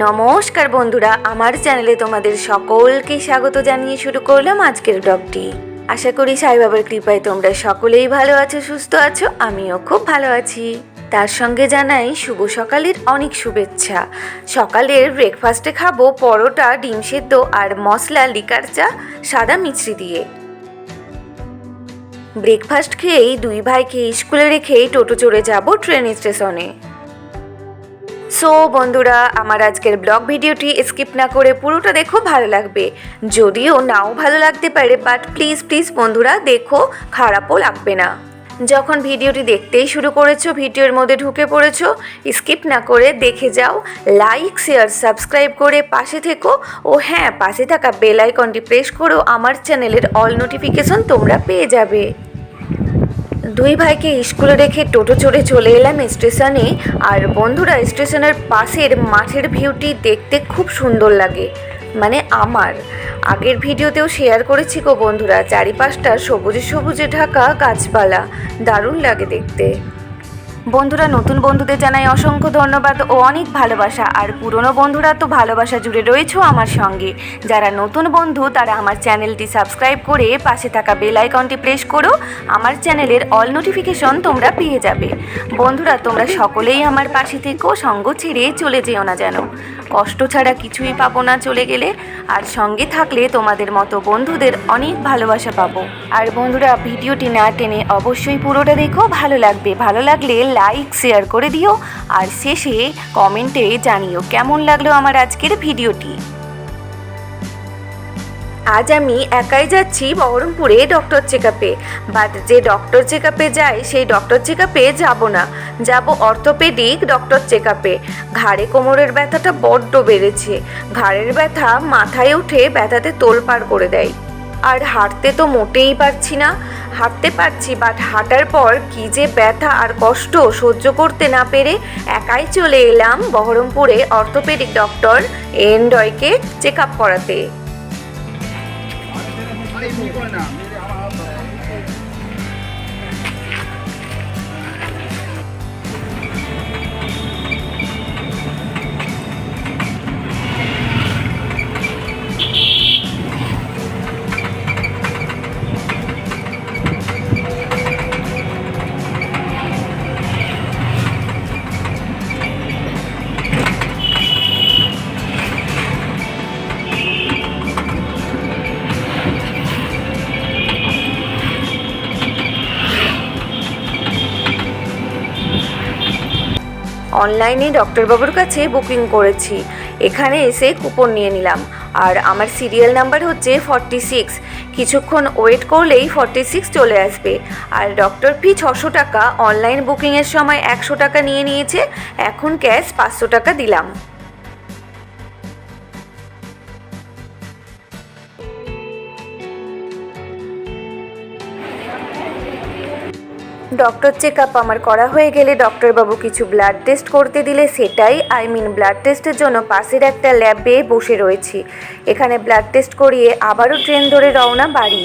নমস্কার বন্ধুরা, আমার চ্যানেলে তোমাদের সকলকে স্বাগত জানিয়ে শুরু করলাম আজকের ব্লগটি। আশা করি সাইবাবার কৃপায় তোমরা সকলেই ভালো আছো, সুস্থ আছো, আমিও খুব ভালো আছি। তার সঙ্গে জানাই শুভ সকালের অনেক শুভেচ্ছা। সকালের ব্রেকফাস্টে খাব পরোটা, ডিম সেদ্ধ আর মশলা, লিকার চা, সাদা মিছরি দিয়ে। ব্রেকফাস্ট খেয়েই দুই ভাইকে স্কুলে রেখেই টোটো চড়ে যাব ট্রেন স্টেশনে। সো বন্ধুরা, আমার আজকের ব্লগ ভিডিওটি স্কিপ না করে পুরোটা দেখো, ভালো লাগবে। যদিও নাও ভালো লাগতে পারে বাট প্লিজ প্লিজ বন্ধুরা, দেখো, খারাপও লাগবে না। যখন ভিডিওটি দেখতেই শুরু করেছ, ভিডিওর মধ্যে ঢুকে পড়েছো স্কিপ না করে দেখে যাও লাইক শেয়ার সাবস্ক্রাইব করে পাশে থেকো। ও হ্যাঁ পাশে থাকা বেল আইকনটি প্রেস করো, আমার চ্যানেলের অল নোটিফিকেশন তোমরা পেয়ে যাবে। দুই ভাইকে স্কুলে রেখে টোটো চড়ে চলে এলাম স্টেশনে। আর বন্ধুরা, স্টেশনের পাশের মাঠের ভিউটি দেখতে খুব সুন্দর লাগে মানে আমার। আগের ভিডিওতেও শেয়ার করেছি গো বন্ধুরা, চারিপাশটা সবুজে সবুজে ঢাকা গাছপালা, দারুণ লাগে দেখতে। বন্ধুরা, নতুন বন্ধুদের জানাই অসংখ্য ধন্যবাদ ও অনেক ভালোবাসা। আর পুরনো বন্ধুরা তো ভালোবাসা জুড়ে রয়েছে আমার সঙ্গে। যারা নতুন বন্ধু, তারা আমার চ্যানেলটি সাবস্ক্রাইব করে পাশে থাকা বেল আইকনটি প্রেস করো। আমার চ্যানেলের অল নোটিফিকেশন তোমরা পেয়ে যাবে। বন্ধুরা, তোমরা সকলেই আমার পাশে থেকো, সঙ্গ ছেড়ে চলে যেও না যেন। কষ্ট ছাড়া কিছুই পাবো না চলে গেলে। আর সঙ্গে থাকলে তোমাদের মতো বন্ধুদের অনেক ভালোবাসা পাবো। আর বন্ধুরা, ভিডিওটি না টেনে অবশ্যই পুরোটা দেখো। ভালো লাগবে। ভালো লাগলে লাইক শেয়ার করে দিও। আর শেষে কমেন্টে জানিও কেমন লাগল আমার আজকের ভিডিওটি। আজ আমি একাই যাচ্ছি বহরমপুরে ডক্টর চেক আপে বাট যে ডক্টর চেক আপে যাই সেই ডক্টর চেক আপে যাব না। যাব অর্থোপেডিক ডক্টর চেক আপে ঘাড়ে কোমরের ব্যথাটা বড্ড বেড়েছে। ঘাড়ের ব্যথা মাথায় উঠে ব্যথাতে তোলপাড় করে দেয়। আর হাঁটতে তো মোটেই পারছি না। হাঁটতে পারছি বাট হাঁটার পর কি যে ব্যথা আর কষ্ট সহ্য করতে না পেরে একাই চলে এলাম বহরমপুরে অর্থোপেডিক ডক্টর এনডয়কে চেক আপ করাতে। অনলাইনে ডক্টরবাবুর কাছে বুকিং করেছি। এখানে এসে কুপন নিয়ে নিলাম। আর আমার সিরিয়াল নাম্বার হচ্ছে ফর্টি সিক্স। কিছুক্ষণ ওয়েট করলেই ফর্টি সিক্স চলে আসবে। আর ডক্টর ফি ছশো টাকা। অনলাইন বুকিংয়ের সময় একশো টাকা নিয়ে নিয়েছে। এখন ক্যাশ পাঁচশো টাকা দিলাম। ডক্টর চেক আপ আমার করা হয়ে গেলে ডক্টরবাবু কিছু ব্লাড টেস্ট করতে দিলে সেটাই আই মিন ব্লাড টেস্টের জন্য পাশের একটা ল্যাবে বসে রয়েছি। এখানে ব্লাড টেস্ট করিয়ে আবারও ট্রেন ধরে রওনা বাড়ি।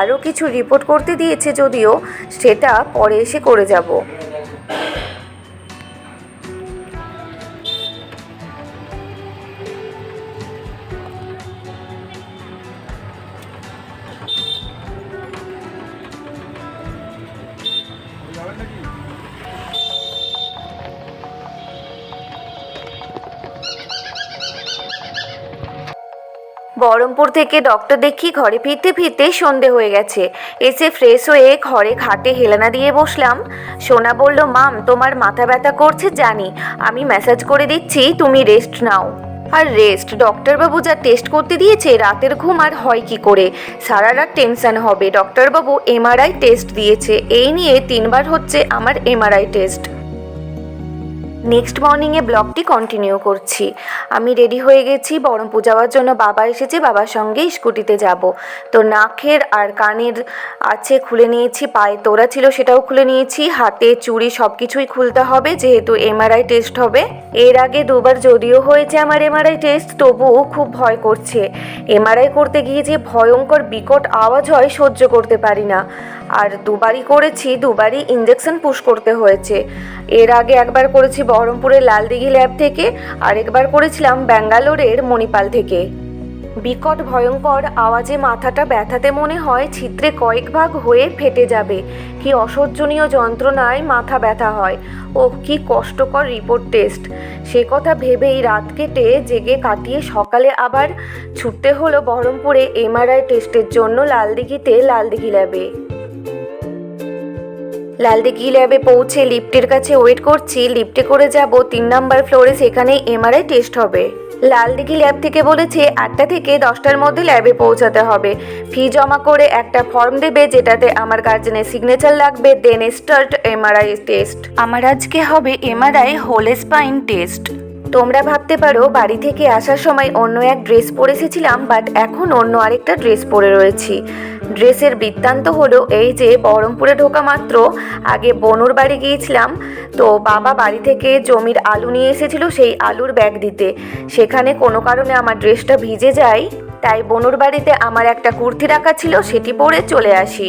আরও কিছু রিপোর্ট করতে দিয়েছে যদিও সেটা পরে এসে করে যাব। বহরমপুর থেকে ডক্টর দেখি ঘরে ফিরতে ফিরতে সন্ধে হয়ে গেছে। এসে ফ্রেশ হয়ে ঘরে খাটে হেলানা দিয়ে বসলাম। সোনা বলল, মাম, তোমার মাথা ব্যথা করছে, জানি। আমি মেসেজ করে দিচ্ছি, তুমি রেস্ট নাও। আর রেস্ট ডক্টরবাবু যা টেস্ট করতে দিয়েছে, রাতের ঘুম আর হয় কি করে? সারা রাত টেনশন হবে। ডক্টরবাবু এমআরআই টেস্ট দিয়েছে। এই নিয়ে তিনবার হচ্ছে আমার এমআরআই টেস্ট নেক্সট মর্নিংয়ে ব্লগটি কন্টিনিউ করছি। আমি রেডি হয়ে গেছি বহরমপুর যাওয়ার জন্য বাবা এসেছে, বাবার সঙ্গে স্কুটিতে যাব। তো নাকের আর কানের আছে খুলে নিয়েছি, পায়ে তোরা ছিল সেটাও খুলে নিয়েছি, হাতে চুড়ি সব কিছুই খুলতে হবে, যেহেতু এমআরআই টেস্ট হবে। এর আগে দুবার যদিও হয়েছে আমার এমআরআই টেস্ট তবুও খুব ভয় করছে। এমআরআই করতে গিয়ে যে ভয়ঙ্কর বিকট আওয়াজ হয়, সহ্য করতে পারি না। আর দুবারই করেছি, দুবারই ইঞ্জেকশন পুশ করতে হয়েছে। এর আগে একবার করেছি বহরমপুরের লালদিঘি ল্যাব থেকে, আরেকবার করেছিলাম ব্যাঙ্গালোরের মণিপাল থেকে। বিকট ভয়ঙ্কর আওয়াজে মাথাটা ব্যথাতে মনে হয় ছিদ্রে কয়েক ভাগ হয়ে ফেটে যাবে। কি অসহ্যনীয় যন্ত্রণায় মাথা ব্যথা হয়। ও কি কষ্টকর রিপোর্ট টেস্ট। সে কথা ভেবেই রাত কেটে জেগে কাটিয়ে সকালে আবার ছুটতে হলো বহরমপুরে এমআরআই টেস্টের জন্য লালদিঘিতে, লালদিঘি ল্যাবে। লালদিঘি ল্যাবে পৌঁছে লিফটের কাছে ওয়েট করছি। লিফটে করে যাব, তিন নাম্বার ফ্লোরে সেখানে এমআরআই টেস্ট হবে। লালদিঘি ল্যাব থেকে বলেছে, আটটা থেকে দশটার মধ্যে ল্যাবে পৌঁছাতে হবে। ফি জমা করে একটা ফর্ম দেবে, যেটাতে আমার গার্জেনের সিগনেচার লাগবে দেন স্টার্ট এমআরআই টেস্ট। আমার আজকে হবে এমআরআই হোল স্পাইন টেস্ট। তোমরা ভাবতে পারো, বাড়ি থেকে আসার সময় অন্য এক ড্রেস পরে এসেছিলাম, বাট এখন অন্য আরেকটা ড্রেস পরে রয়েছি। ড্রেসের বৃত্তান্ত হলো এই যে, বহরমপুরে ঢোকা মাত্র। আগে বনুর বাড়ি গিয়েছিলাম, তো বাবা বাড়ি থেকে জমির আলু নিয়ে এসেছিল সেই আলুর ব্যাগ দিতে। সেখানে কোনো কারণে আমার ড্রেসটা ভিজে যায়, তাই বনুর বাড়িতে আমার একটা কুর্তি রাখা ছিল, সেটি পরে চলে আসি।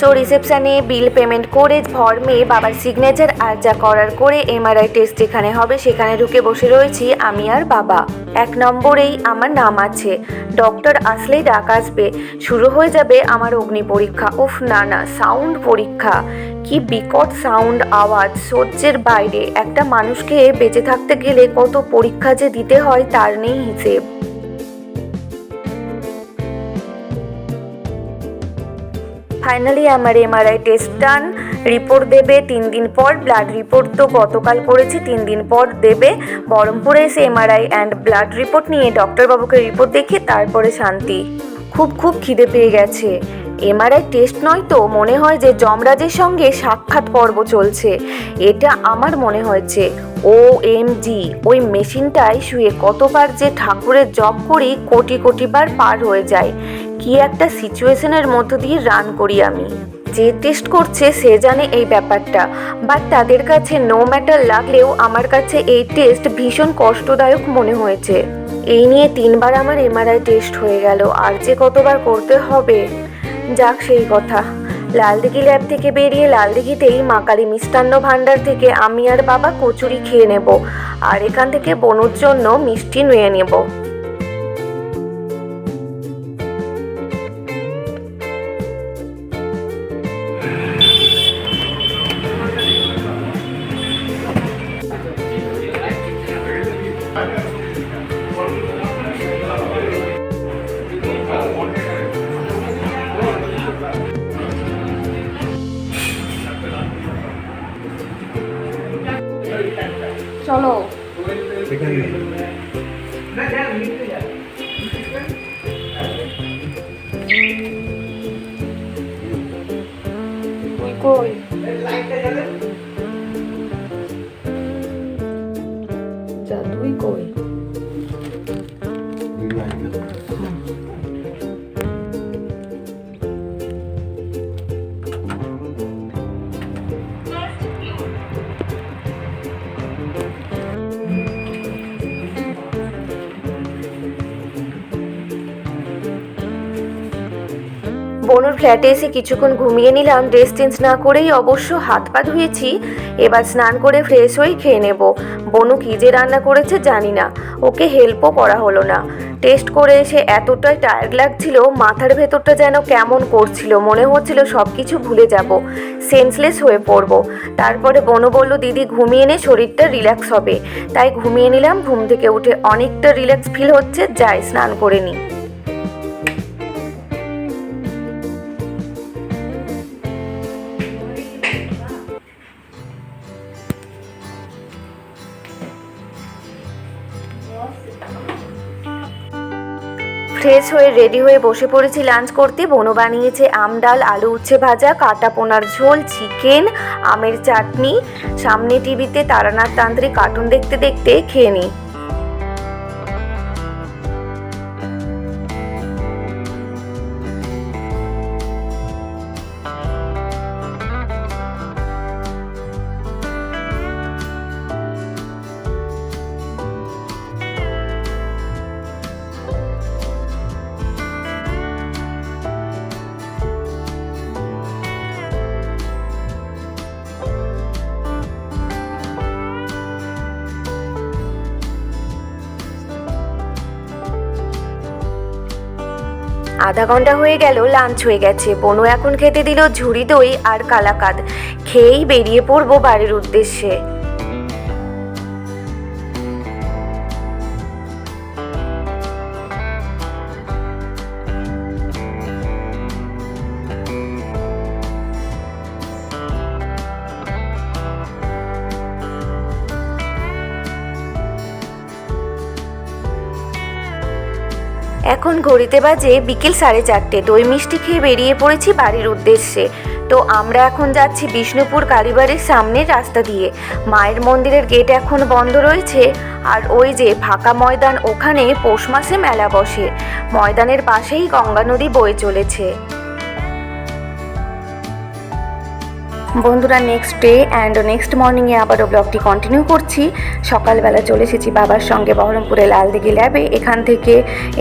সো রিসেপশানে বিল পেমেন্ট করে ফর্মে বাবার সিগনেচার আর যা করার করে এমআরআই টেস্ট যেখানে হবে সেখানে ঢুকে বসে রয়েছি আমি আর বাবা। এক নম্বরেই আমার নাম আছে। ডক্টর আসলেই ডাক আসবে। শুরু হয়ে যাবে আমার অগ্নি পরীক্ষা। উফ, না না, সাউন্ড পরীক্ষা। কি বিকট সাউন্ড আওয়াজ, সহ্যের বাইরে। একটা মানুষকে বেঁচে থাকতে গেলে কত পরীক্ষা যে দিতে হয় তার নেই হিসেব। ফাইনালি আমার এমআরআই টেস্ট ডান রিপোর্ট দেবে, তিন দিন পর ব্লাড রিপোর্ট তো গতকাল করেছি, তিন দিন পর দেবে। বহরমপুরে এসে এমআরআই অ্যান্ড ব্লাড রিপোর্ট নিয়ে ডক্টরবাবুকে রিপোর্ট দেখে তারপরে শান্তি। খুব খুব খিদে পেয়ে গেছে। এমআরআই টেস্ট নয় তো, মনে হয় যে যমরাজের সঙ্গে সাক্ষাৎ পর্ব চলছে। এটা আমার মনে হয়েছে। ও এম জি ওই মেশিনটায় শুয়ে কতবার যে ঠাকুরের জব করি, কোটি, কোটিবার পার হয়ে যায়। কি একটা সিচুয়েশনের মধ্য দিয়ে রান করি আমি। যে টেস্ট করছে সে জানে এই ব্যাপারটা। বাট তাদের কাছে নো ম্যাটার লাগলেও আমার কাছে এই টেস্ট ভীষণ কষ্টদায়ক মনে হয়েছে। এই নিয়ে তিনবার আমার এমআরআই টেস্ট হয়ে গেল। আর যে কতবার করতে হবে? যাক সেই কথা। লালদিঘি ল্যাব থেকে বেরিয়ে লালদিঘিতেই মা কালী মিষ্টান্ন ভাণ্ডার থেকে আমি আর বাবা কচুরি খেয়ে নেব। আর এখান থেকে বনুর জন্য মিষ্টি নুয়ে নেব। কই যা তুই কই বনুর ফ্ল্যাটে এসে কিছুক্ষণ ঘুমিয়ে নিলাম। ড্রেস চেঞ্জ না করেই অবশ্য হাত পা ধুয়েছি। এবার স্নান করে ফ্রেশ হয়ে খেয়ে নেব। বনু কী যে রান্না করেছে জানি না। ওকে হেল্পও করা হলো না। টেস্ট করে এসে এতটাই টায়ার্ড লাগছিল, মাথার ভেতরটা যেন কেমন করছিল, মনে হচ্ছিল সব কিছু ভুলে যাব সেন্সলেস হয়ে পড়ব। তারপরে বনু বলল, দিদি, ঘুমিয়ে নে, শরীরটা রিল্যাক্স হবে। তাই ঘুমিয়ে নিলাম, ঘুম থেকে উঠে অনেকটা রিল্যাক্স ফিল হচ্ছে। যাই, স্নান করে নিই। ফ্রেশ হয়ে রেডি হয়ে বসে পড়েছি লাঞ্চ করতে। বনো বানিয়েছে আম ডাল, আলু উচ্ছে ভাজা, কাটা পোনার ঝোল, চিকেন, আমের চাটনি। সামনে টিভিতে তারানাথ তান্ত্রিক কার্টুন দেখতে দেখতে খেয়ে নিই। আধা ঘণ্টা হয়ে গেল লাঞ্চ হয়ে গেছে। বনু এখন খেতে দিল ঝুড়ি দই আর কালাকাদ। খেয়েই বেরিয়ে পড়ব বাড়ির উদ্দেশ্যে। এখন ঘড়িতে বাজে বিকেল সাড়ে চারটে। দই মিষ্টি খেয়ে বেরিয়ে পড়েছি বাড়ির উদ্দেশ্যে। তো আমরা এখন যাচ্ছি বিষ্ণুপুর কালীবাড়ির সামনের রাস্তা দিয়ে। মায়ের মন্দিরের গেট এখন বন্ধ রয়েছে আর ওই যে ফাঁকা ময়দান ওখানে পৌষ মাসে মেলা বসে। ময়দানের পাশেই গঙ্গা নদী বয়ে চলেছে। বন্ধুরা নেক্সট ডে অ্যান্ড নেক্সট মর্নিংয়ে আবারও ব্লগটি কন্টিনিউ করছি। সকালবেলা চলে এসেছি বাবার সঙ্গে বহরমপুরে লালদিঘি ল্যাবে এখান থেকে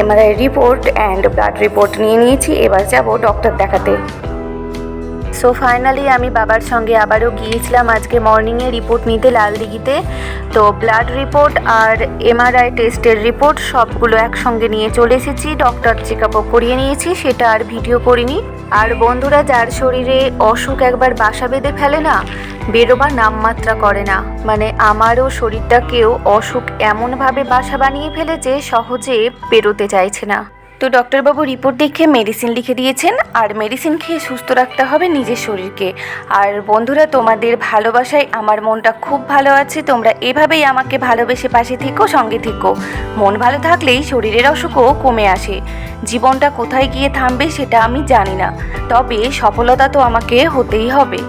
MRI report and blood report নিয়ে নিয়েছি। এবার যাব ডক্টর দেখাতে। সো ফাইনালি আমি বাবার সঙ্গে আবারও গিয়েছিলাম আজকে মর্নিংয়ে রিপোর্ট নিতে লালদিঘিতে। তো ব্লাড রিপোর্ট আর এমআরআই টেস্টের রিপোর্ট সবগুলো একসঙ্গে নিয়ে চলে এসেছি। ডক্টর চেক আপও করিয়ে নিয়েছি, সেটা আর ভিডিও করিনি। আর বন্ধুরা, যার শরীরে অসুখ একবার বাসা বেঁধে ফেলে না, বেরোবার নামমাত্রা করে না। মানে আমারও শরীরটাকেও অসুখ এমনভাবে বাসা বানিয়ে ফেলেছে, সহজে বেরোতে চাইছে না। তো ডক্টরবাবু রিপোর্ট দেখে মেডিসিন লিখে দিয়েছেন, আর মেডিসিন খেয়ে সুস্থ রাখতে হবে নিজের শরীরকে। আর বন্ধুরা, তোমাদের ভালোবাসায় আমার মনটা খুব ভালো আছে, তোমরা এভাবেই আমাকে ভালোবেসে পাশে থেকো, সঙ্গে থেকো। মন ভালো থাকলেই শরীরের অসুখও কমে আসে। জীবনটা কোথায় গিয়ে থামবে সেটা আমি জানি না, তবে সফলতা তো আমাকে হতেই হবে।